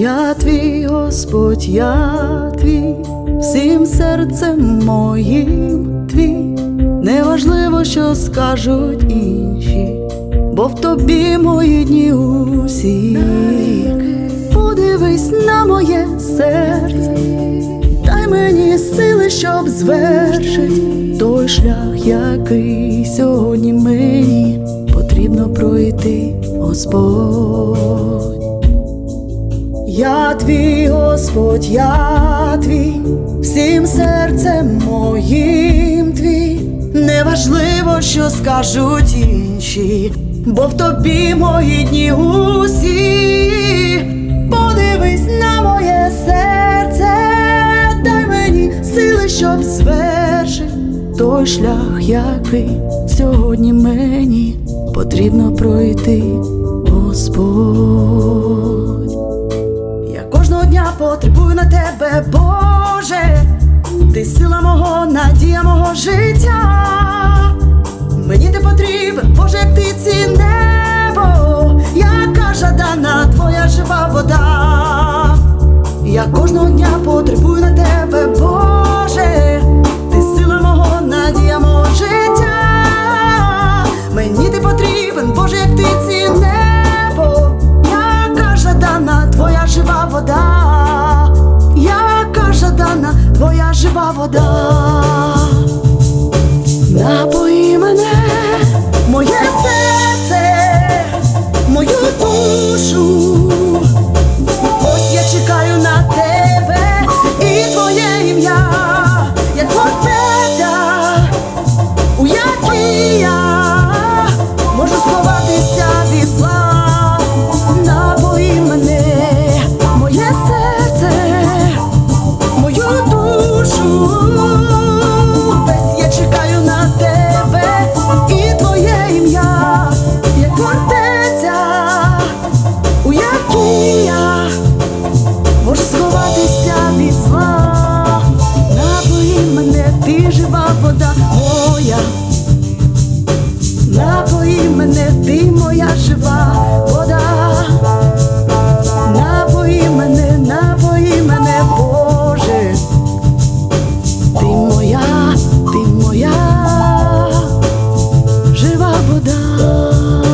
Я твій Господь, я твій, всім серцем моїм твій, неважливо, що скажуть інші, бо в тобі мої дні усі. Подивись на моє серце, дай мені сили, щоб звершить той шлях, який сьогодні мені потрібно пройти, Господь. Твій Господь, я твій, всім серцем моїм твій, неважливо, що скажуть інші, бо в тобі мої дні усі. Подивись на моє серце, дай мені сили, щоб звершить той шлях, який сьогодні мені потрібно пройти, потребую на тебе, Боже, ти сила мого, надія мого життя. Мені ти потрібен, Боже, як ти ці небо, яка жадана твоя жива вода. Я кожного вода. Напої мене, моє серце, мою душу. Ось я чекаю на тебе і твоє ім'я, як фортеця, у якій я можу сховатися від зла. Напої мене, моє серце, мою душу душу, весь я чекаю на тебе і твоє ім'я, як фортеця, у якій я можу сховатися від зла, напої мене, ти жива вода моя, напої мене, ти моя жива. oh.